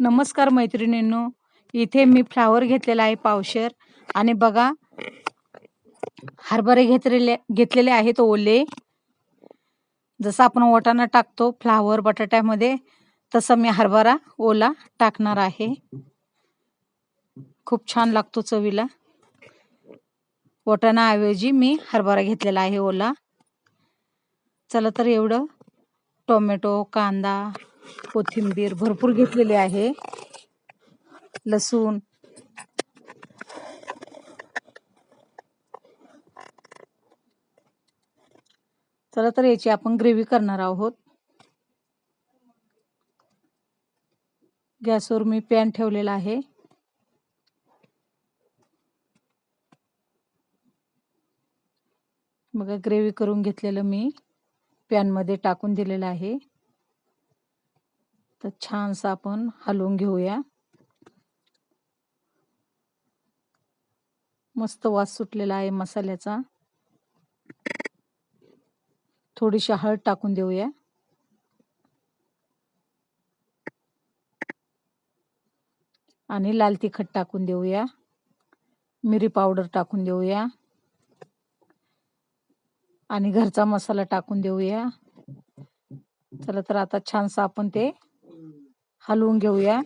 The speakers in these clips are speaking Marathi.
नमस्कार मैत्रिणींनो. इथे मी फ्लावर घेतलेला आहे पावशर. आणि बघा हरभरे घेतलेले घेतलेले आहेत ओले. जसं आपण वाटाणा टाकतो फ्लावर बटाट्यामध्ये तसं मी हरभरा ओला टाकणार आहे. खूप छान लागतो चवीला. वाटाणाऐवजी मी हरभरा घेतलेला आहे ओला. चला तर एवढं. टोमॅटो कांदा कोथिंबीर भरपूर घेतलेली आहे. लसूण. चला तर याची आपण ग्रेव्ही करणार आहोत. गॅसवर मी पॅन ठेवलेला आहे. बघा ग्रेव्ही करून घेतलेलं मी पॅनमध्ये टाकून दिलेलं आहे. तर छानसं आपण हलवून घेऊया. मस्त वास सुटलेला आहे मसाल्याचा. थोडीशी हळद टाकून देऊया. आणि लाल तिखट टाकून देऊया. मिरी पावडर टाकून देऊया. आणि घरचा मसाला टाकून देऊया. चला तर आता छानसा आपण ते हलवून घेऊया.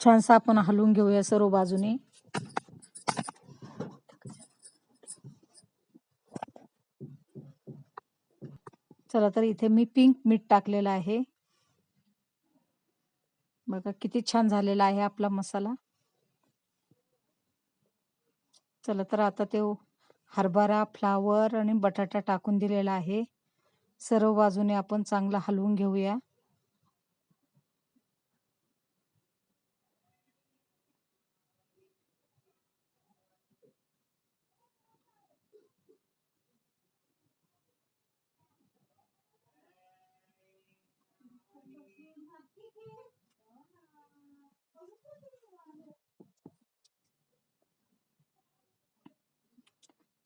छानसा आपण हलवून घेऊया सर्व बाजूने. चला तर इथे मी पिंक मीठ टाकलेलं आहे. बघा किती छान झालेला आहे आपला मसाला. चला तर आता ते हरभरा फ्लावर आणि बटाटा टाकून दिलेला आहे. सर्व बाजूने आपण चांगला हलवून घेऊया.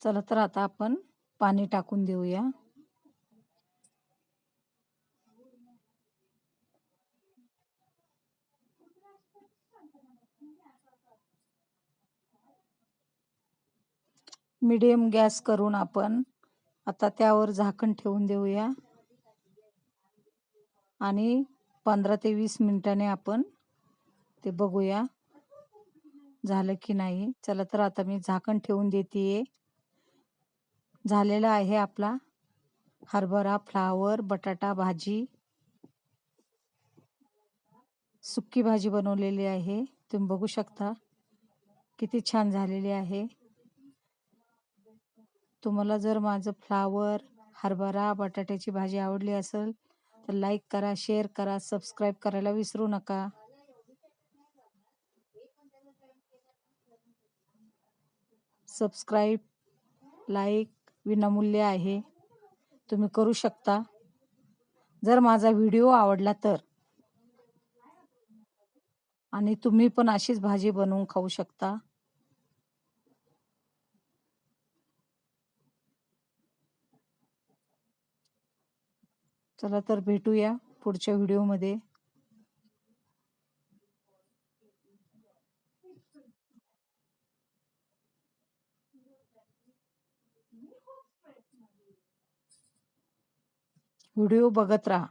चला तर आता आपण. पाणी टाकून देऊया. मीडियम गॅस करून आपण आता त्यावर झाकण ठेवून देऊया. आणि पंधरा ते वीस मिनिटाने आपण ते बघूया. झालं की नाही? चला तर आता मी झाकण ठेवून देते झालेला आहे आपला. हरभरा फ्लावर बटाटा भाजी. सुक्की भाजी बनवलेली आहे. तुम्ही बघू शकता. किती छान झालेली आहे. तुम्हाला जर माझं फ्लावर हरभरा बटाट्याची भाजी आवडली असेल तर लाईक करा शेअर करा सबस्क्राईब करायला विसरू नका. सबस्क्राईब लाईक विनामूल्य आहे. तुम्ही करू शकता. जर माझा व्हिडिओ आवडला तर. आणि तुम्ही पण अशीच भाजी बनवून खाऊ शकता. चला तर भेटूया पुढच्या व्हिडिओमध्ये. व्हिडिओ बघत राहा.